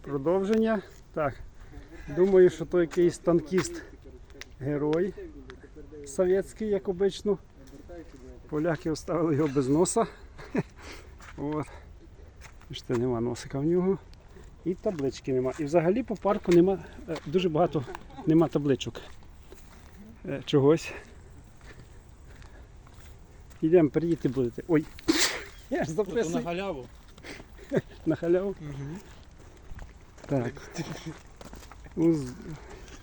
Продовження. Так. Думаю, що то якийсь танкіст герой совєтський, як обично. Поляки оставили його без носа. От. Бачите, нема носика в нього. І таблички нема. І взагалі по парку нема, е, дуже багато нема табличок. Е, Чогось. Йдемо, приїти будете. Ой. Я ж на халяву. на халяву. Так. Ну,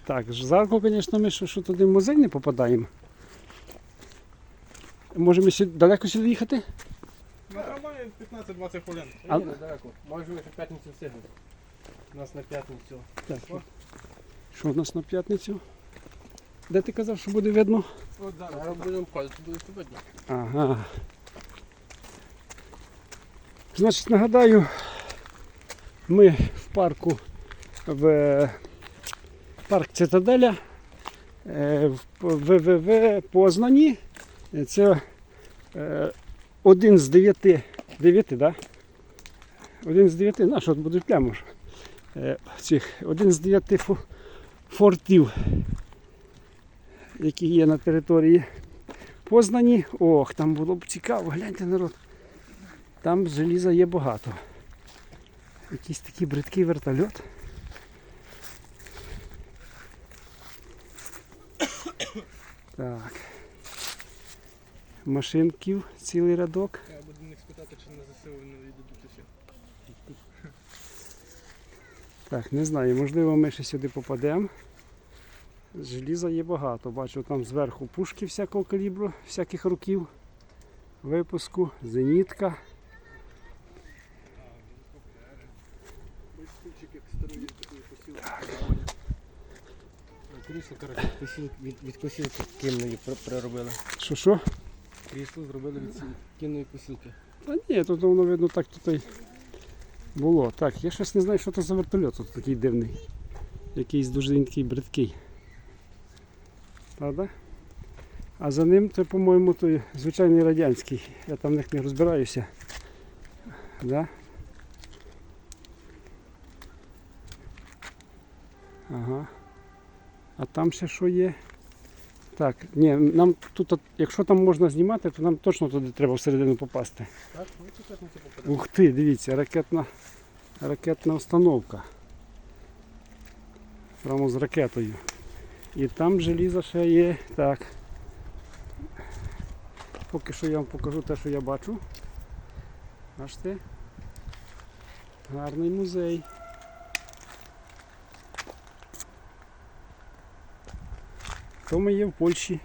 Так, жарко, звісно, ми що, що туди в музей не попадаємо. Може ми сюди, далеко сюди їхати? На трамваї 15-20 хвилин. А- Ні, недалеко. Може ви ще в п'ятницю встигнете. У нас на п'ятницю. Так. Що в нас на п'ятницю? Де ти казав, що буде видно? От зараз. Зараз будемо входити, буде видно. Ага. Значить, нагадаю, ми в парку в е, парк Цитаделя е, в ВВВ Познані. Це е, один з дев'яти. Дев'яти, да? Один з дев'яти, на що буде прямо ж. Цих, один з дев'яти фортів, які є на території Познані. Ох, там було б цікаво, гляньте народ. Там желіза є багато. Якийсь такий бридкий вертольот. Так. Машинків цілий рядок. Я буду них спитати, чи на ЗСУ не віддадуть. Так, не знаю, можливо, ми ще сюди попадемо. Желіза є багато. Бачу там зверху пушки всякого калібру, всяких років випуску, зенітка. Крісло, коротше, від, від косілки кінної приробили. Що що? Крісло зробили від кінної косілки. Та ні, тут воно видно так тут і було. Так, я щось не знаю, що це за вертольот тут такий дивний. Якийсь дуже він такий бридкий. Правда? А за ним це, по-моєму, той звичайний радянський. Я там в них не розбираюся. Да? Ага. А там ще що є? Так, ні, нам тут, якщо там можна знімати, то нам точно туди треба всередину попасти. Так, ми тут теж на це попадемо. Ух ти, дивіться, ракетна, ракетна установка. Прямо з ракетою. І там желізо ще є. Так. Поки що я вам покажу те, що я бачу. Бачите? Гарний музей. То ми є в Польщі.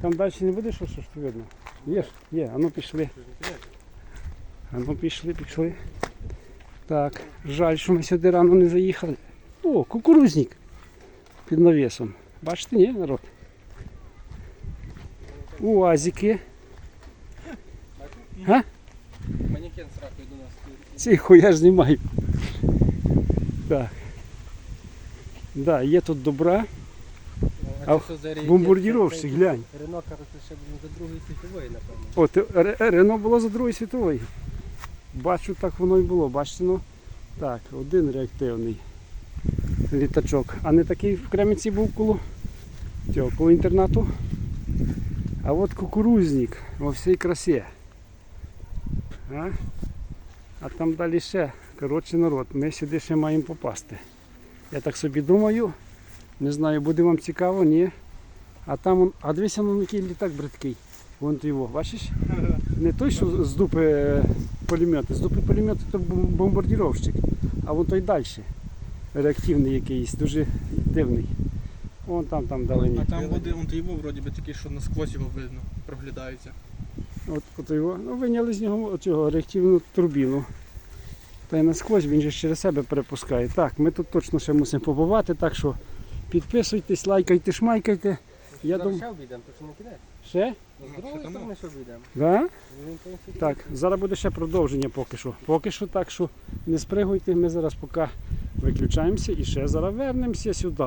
Там далі не буде що, що видно? Є, є, а ну пішли. А ну пішли, пішли. Так, жаль, що ми сюди рано не заїхали. О, кукурузник під навісом. Бачите, ні, народ? Уазики. Га? Манікен з ракою до нас. Ці я ж знімаю. Так. Да, є тут добра. А Бомбардіровщик, глянь. Рено, коротше, ще було за Другої світової, напевно. О, ти, Ре- Рено було за Другої світової. Бачу, так воно і було. Бачите, ну. Так, один реактивний літачок. А не такий в Кременці був коло, цього, коло інтернату. А от кукурузник во всій красі. А? а там далі ще. Коротше народ, ми сюди ще маємо попасти. Я так собі думаю. Не знаю, буде вам цікаво, ні. А там, он- а дивися, ну який літак бридкий. Вон ти його, бачиш? Не той, що з дупи е, пулемети. З дупи пулемети то бомбардіровщик, а вон той далі. Реактивний якийсь, дуже дивний. Вон там, там далині. А там буде он його вроді би такий, що насквозь його видно, проглядається. От, от його, ну, виняли з нього цього реактивну турбіну. Та й насквозь він же через себе перепускає. Так, ми тут точно ще мусимо побувати, так що підписуйтесь, лайкайте, шмайкайте. Я дум- ще обійдемо, то що не піде. Ще? Там сторони ще обійдемо. Да? Так, зараз буде ще продовження поки що. Поки що так, що не спригуйте, ми зараз поки виключаємося і ще зараз вернемося сюди.